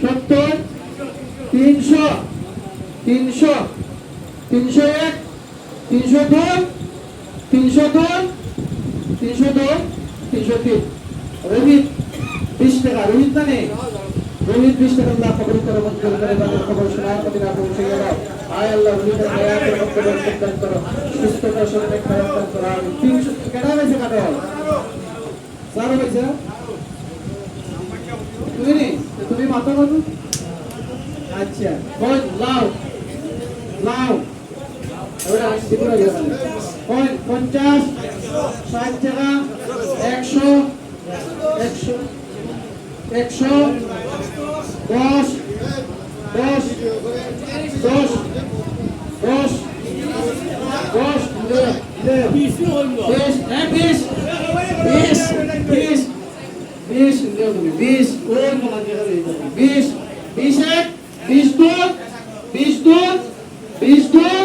সত্তর, তিনশো তিনশো তিনশো এক, তিনশো দুই তিনশো দুই তিনশো দুই, তিনশো তিন। রোহিত, বিশ টাকা। রোহিত না নেই রোহিত বিশ টাকা আল্লাহ কবুল করে, মঞ্জুর করে তাদের খবর শোনায় মদিনা পৌঁছে গেল। আয় আল্লাহ করো আমি তিনশো কেটা? হয়েছে কাটো স্যার মাথা কত আচ্ছা বল লাও লাও পঞ্চাশ ষাট হ্যাঁ বিশ বিশ বিশ বিশ বিশ বিশ বিশ এক বিশ দুই বিশ দুই বিশ দুই